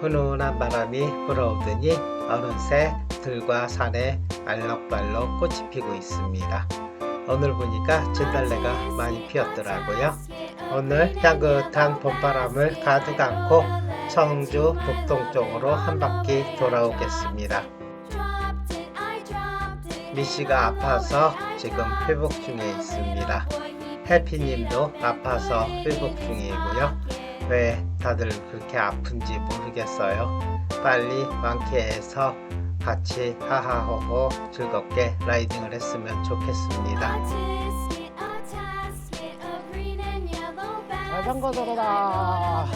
훈훈한 바람이 불어오더니 어느새 들과 산에 알록달록 꽃이 피고 있습니다. 오늘 보니까 진달래가 많이 피었더라고요. 오늘 향긋한 봄바람을 가득 안고 청주 북동쪽으로 한 바퀴 돌아오겠습니다. 미씨가 아파서 지금 회복 중에 있습니다. 해피님도 아파서 회복 중이고요. 왜 다들 그렇게 아픈지 모르겠어요. 빨리 완쾌해서 같이 하하호호 즐겁게 라이딩을 했으면 좋겠습니다. 자전거 도로다.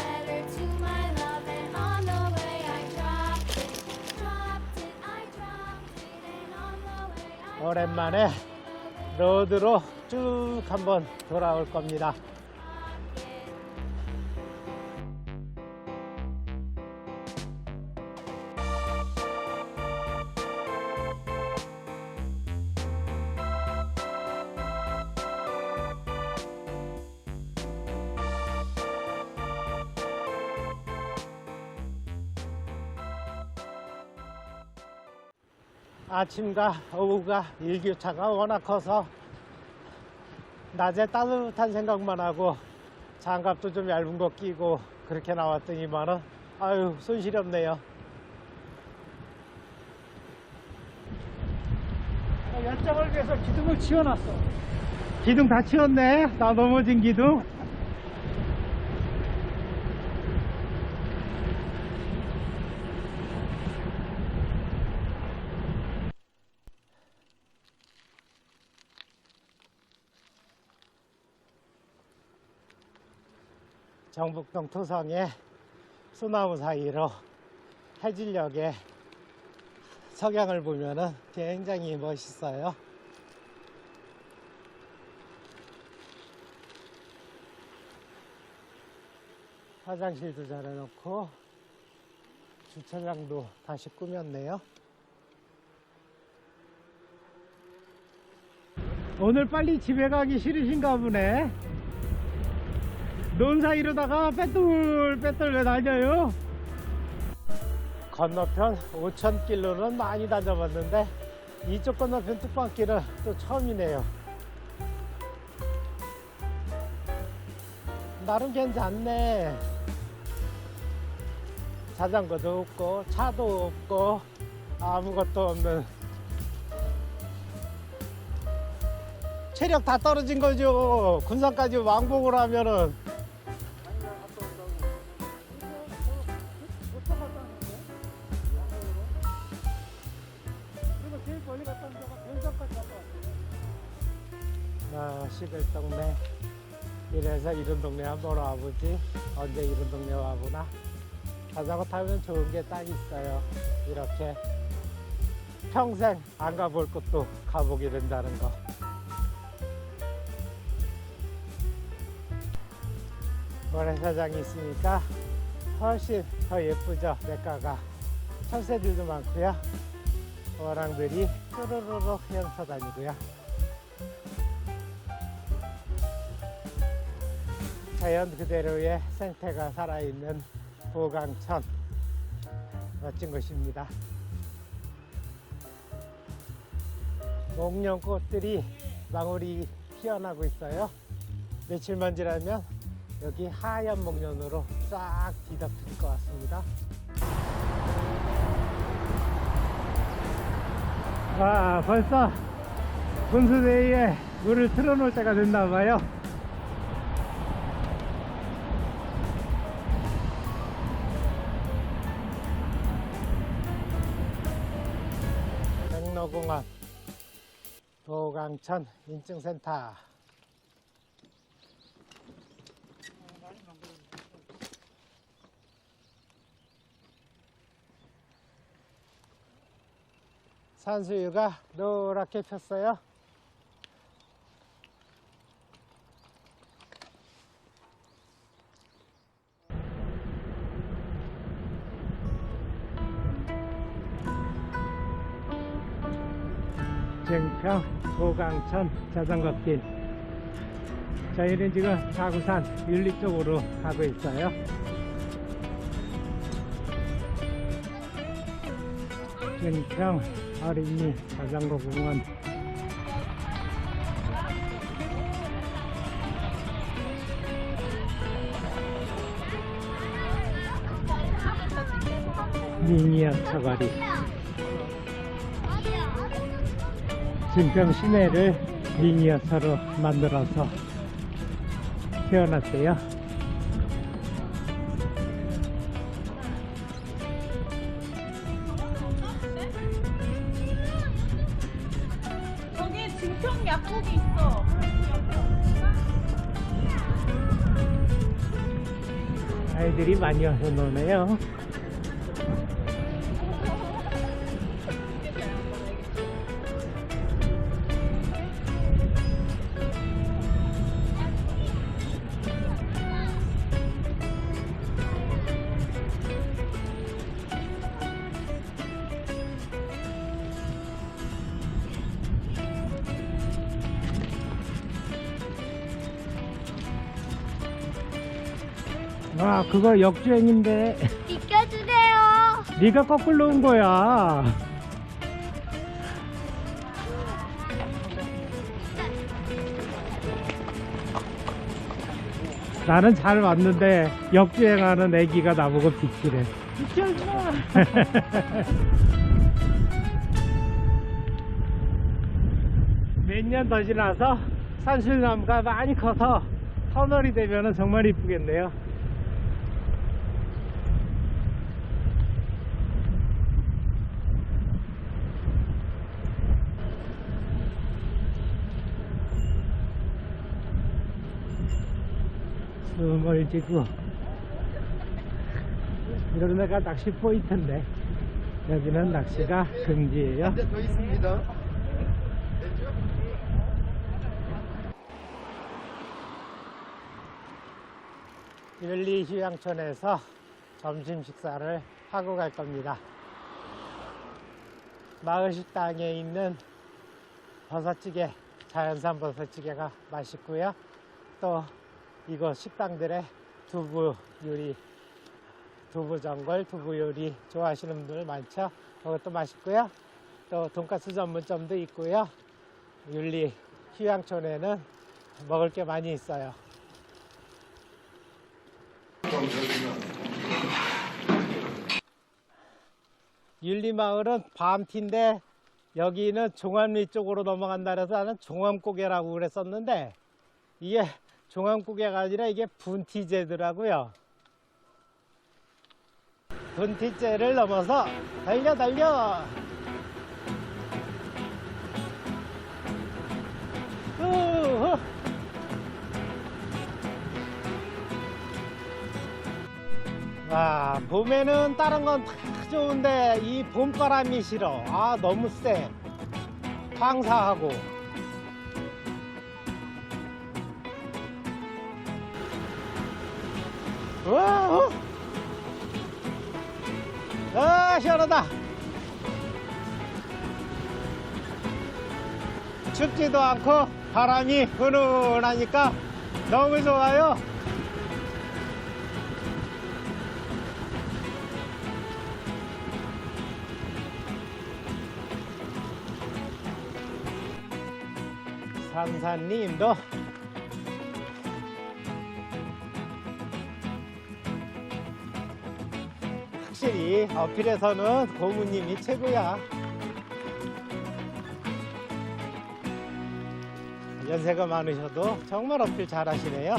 오랜만에 로드로 쭉 한번 돌아올 겁니다. 아침과 오후가 일교차가 워낙 커서 낮에 따뜻한 생각만 하고 장갑도 좀 얇은 거 끼고 그렇게 나왔더니만은 아유 손실이 없네요. 열정을 위해서 기둥을 치워놨어. 기둥 다 치웠네. 나 넘어진 기둥. 정북동 토성의 소나무 사이로 해질녘에 석양을 보면은 굉장히 멋있어요. 화장실도 잘 해놓고 주차장도 다시 꾸몄네요. 오늘 빨리 집에 가기 싫으신가 보네. 논 사이로다가 빼뚤 빼뚤 왜 다녀요? 건너편 5천길로는 많이 다녀봤는데 이쪽 건너편 뚝방길은 또 처음이네요. 나름 괜찮네. 자전거도 없고 차도 없고 아무것도 없는 체력 다 떨어진 거죠. 군산까지 왕복을 하면은 아, 시골 동네. 이래서 이런 동네 한번 와보지. 언제 이런 동네 와보나. 자전거 타면 좋은 게 딱 있어요. 이렇게 평생 안 가볼 곳도 가보게 된다는 거. 모래사장이 있으니까 훨씬 더 예쁘죠, 냇가가. 철새들도 많고요. 어랑들이 쭈루루루 헤엄쳐 다니고요. 자연 그대로의 생태가 살아있는 보강천 멋진 곳입니다. 목련꽃들이 망울이 피어나고 있어요. 며칠만 지나면 여기 하얀 목련으로 싹 뒤덮일 것 같습니다. 아, 벌써 분수대에 물을 틀어놓을 때가 됐나 봐요. 백로공원 도강천 인증센터 산수유가 노랗게 폈어요. 증평 도강천 자전거길. 저희는 지금 자구산 윤리 쪽으로 가고 있어요. 은평 어린이 자전거 공원. 미니어처 거리 진평 시내를 미니어처로 만들어서 태어났대요. 저기 증평 약국이 있어. 아이들이 많이 와서 노네요. 와, 그거 역주행인데. 비켜주세요. 네가 거꾸로 온 거야. 나는 잘 왔는데 역주행하는 애기가 나보고 비키래. 비켜줘. 몇년 더 지나서 산실나무가 많이 커서 터널이 되면 정말 이쁘겠네요. 숨을 지고 이런 데가 낚시 포인트인데 여기는 낚시가 금지예요. 더 있습니다. 윤리 휴양촌에서 점심 식사를 하고 갈 겁니다. 마을 식당에 있는 버섯찌개 자연산 버섯찌개가 맛있고요. 또 이곳 식당들의 두부 요리 두부 전골, 두부 요리 좋아하시는 분들 많죠. 그것도 맛있고요. 또 돈가스 전문점도 있고요. 윤리 휴양촌에는 먹을 게 많이 있어요. 윤리마을은 밤티인데 여기는 종암리 쪽으로 넘어간다 그래서 나는 종암고개라고 그랬었는데 이게 종암고개가 아니라 이게 분티제더라고요. 분티제를 넘어서 달려 달려. 와 봄에는 다른 건 다 좋은데 이 봄바람이 싫어 아 너무 세 황사하고 우후. 아 시원하다. 춥지도 않고 바람이 훈훈하니까 너무 좋아요. 삼산님도 어필에서는 고모님이 최고야. 연세가 많으셔도 정말 어필 잘 하시네요.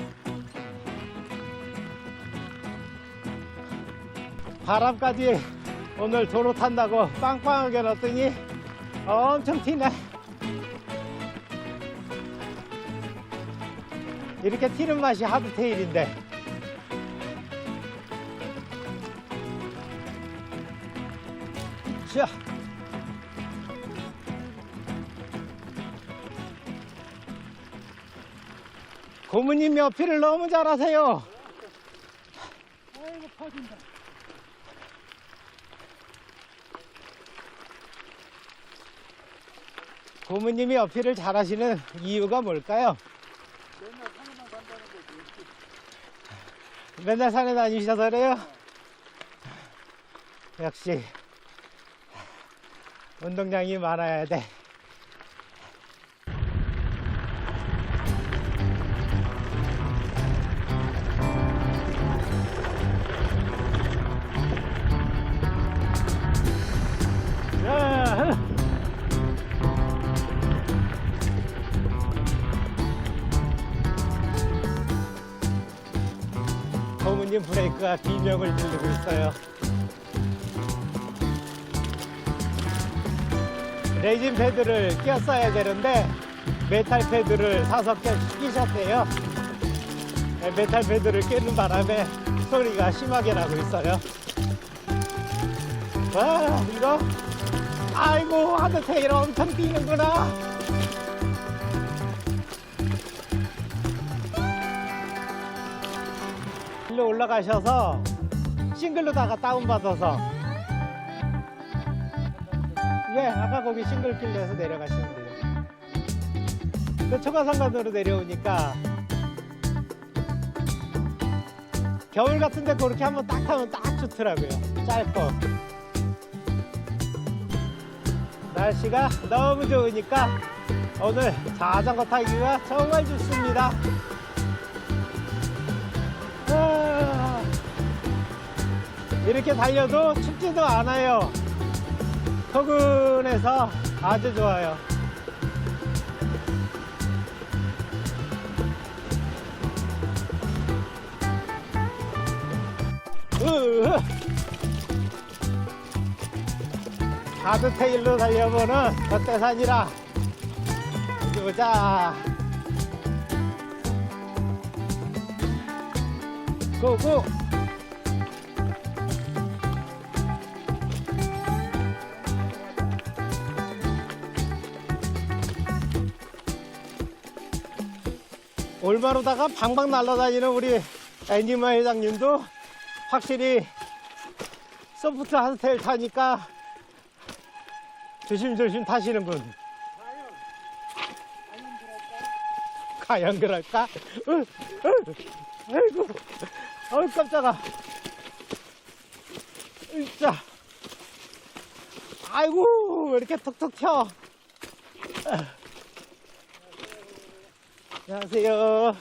바람까지 오늘 도로 탄다고 빵빵하게 넣었더니 엄청 튀네. 이렇게 튀는 맛이 하드테일인데. 자. 고모님이 어필을 너무 잘하세요. 아이고 퍼진다. 고모님이 어필을 잘하시는 이유가 뭘까요? 맨날 산에 다니셔서 그래요? 역시 운동량이 많아야 돼. 야, 고문님 브레이크가 비명을 지르고 있어요. 레진 패드를 끼었어야 되는데 메탈 패드를 개 끼셨대요. 네, 메탈 패드를 끼는 바람에 소리가 심하게 나고 있어요. 와 이거 아이고 하드테일 엄청 뛰는구나. 일로 올라가셔서 싱글로다가 다운받아서 예 아까 거기 싱글 길에서 내려가시면 돼요? 그 초가상간으로 내려오니까 겨울 같은데 그렇게 한번 딱 타면 딱 좋더라고요. 짧고. 날씨가 너무 좋으니까 오늘 자전거 타기가 정말 좋습니다. 아, 이렇게 달려도 춥지도 않아요. 포근해서 아주 좋아요. 으 하드테일로 달려보는 젖대산이라. 어디 보자. 고고 올바로다가 방방 날아다니는 우리 애니마 회장님도 확실히 소프트 하드테일 타니까 조심조심 타시는군. 과연 그럴까? 으, 으, 아이고, 어우 깜짝아. 으짜. 아이고, 왜 이렇게 톡톡 튀어? 안녕하세요.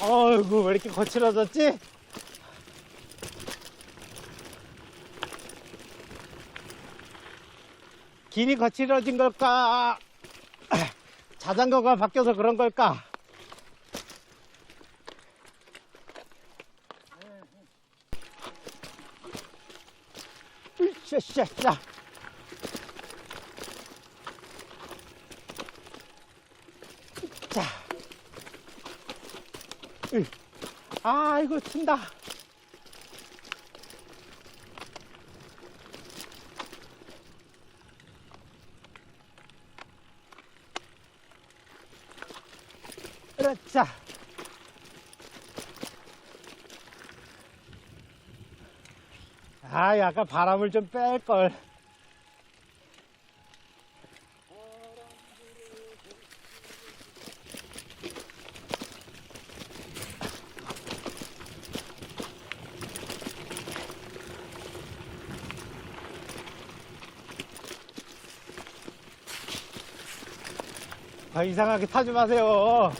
어이구, 왜 이렇게 거칠어졌지? 길이 거칠어진 걸까? 자전거가 바뀌어서 그런 걸까? 으쌰쌰쌰. 자. 으. 아이고, 튄다. 그렇자. 아, 약간 바람을 좀 뺄걸. 아, 이상하게 타지 마세요.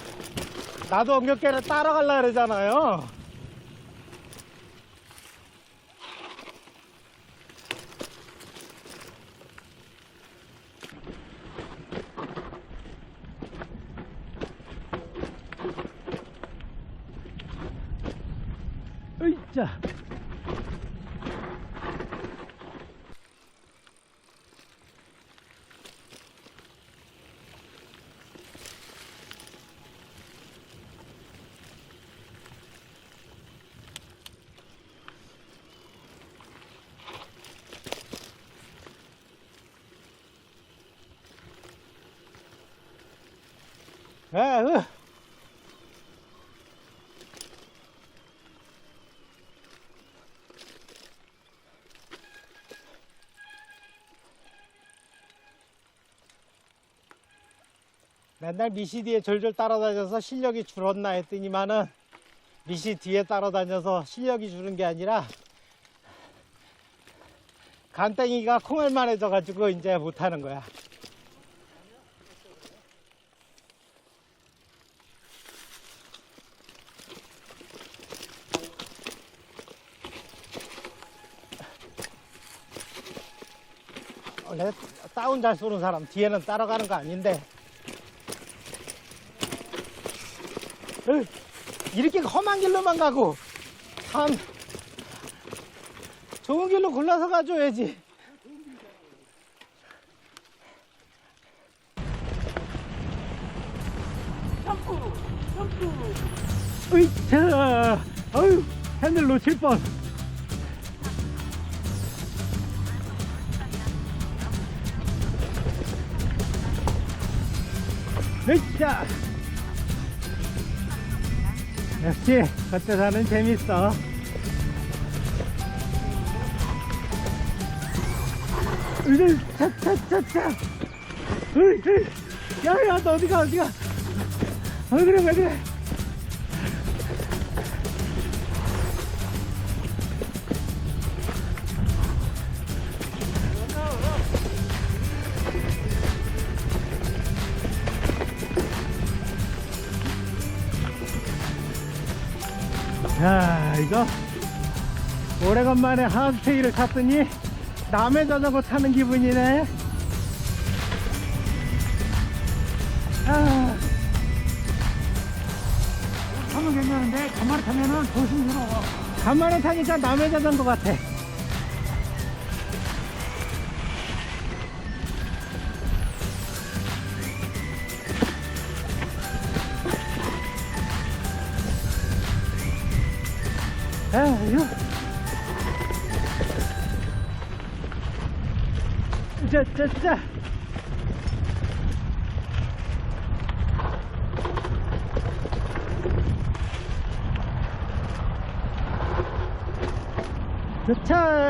나도 엉겹개를 따라갈라 그러잖아요. 으이짜. 아, 으. 맨날 미시 뒤에 졸졸 따라다녀서 실력이 줄었나 했더니만은 미시 뒤에 따라다녀서 실력이 주는 게 아니라 간땡이가 콩알만해져 가지고 이제 못하는 거야. 원래 다운 잘 쏘는 사람 뒤에는 따라가는 거 아닌데 으, 이렇게 험한 길로만 가고 참 좋은 길로 골라서 가줘야지 점프, 점프. 으이차 어휴 핸들 놓칠 뻔 으이차 역시 겉에 사는 재밌어. 으이 차차차차. 으이 으이. 야야 너 어디가 어디가? 어 그래 그래 그래 야 이거 오래간만에 하드테이를 탔더니 남의 자전거 타는 기분이네 아. 타면 괜찮은데 가만히 타면은 조심스러워. 간만에 타니까 남의 자전거 같아 아유 짜짜짜 자 왜?